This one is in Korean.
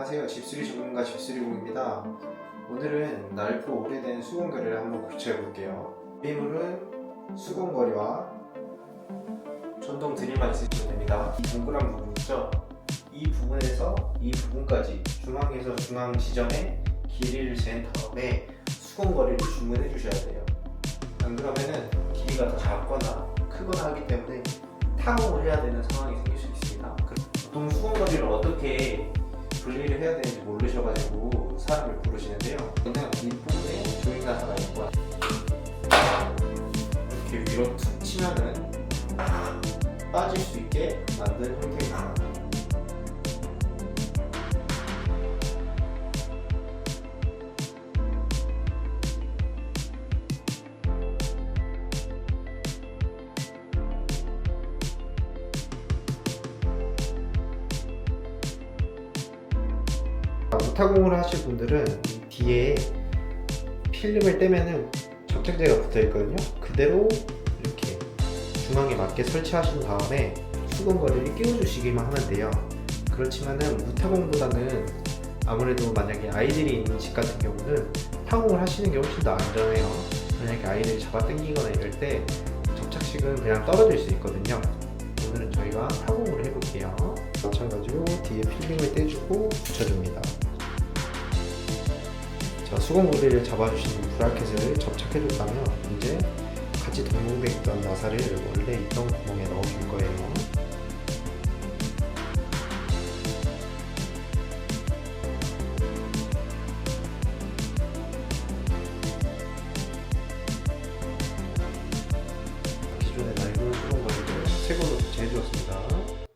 안녕하세요. 집수리 전문가 집수리공입니다. 오늘은 낡고 오래된 수건거리를 한번 고쳐해 볼게요. 비물은 수건거리와 전동 드릴만 있으시면 됩니다. 이 동그란 부분 있죠? 이 부분에서 이 부분까지 중앙에서 중앙 지점에 길이를 잰 다음에 수건거리를 주문해 주셔야 돼요. 안 그러면은 길이가 더 작거나 크거나 하기 때문에 타공을 해야 되는 상황이 생길 수 있습니다. 보통 수건거리를 어떻게 분리를 해야 되는지 모르셔가지고 사람을 부르시는데요. 저는 이 부분에 조인나사가 있고 이렇게 위로 툭 치면은 빠질 수 있게 만든 형태입니다. 무타공을 하실 분들은 이 뒤에 필름을 떼면은 접착제가 붙어 있거든요. 그대로 이렇게 중앙에 맞게 설치하신 다음에 수건거리를 끼워주시기만 하면 돼요. 그렇지만은 무타공보다는 아무래도 만약에 아이들이 있는 집 같은 경우는 타공을 하시는 게 훨씬 더 안전해요. 만약에 아이들이 잡아 당기거나 이럴 때 접착식은 그냥 떨어질 수 있거든요. 오늘은 저희가 타공을 해볼게요. 마찬가지로 뒤에 필름을 떼주고 붙여줍니다. 수건 모델을 잡아주신 브라켓을 접착해줬다면 이제 같이 동봉돼 있던 나사를 원래 있던 구멍에 넣어줄 거예요. 기존에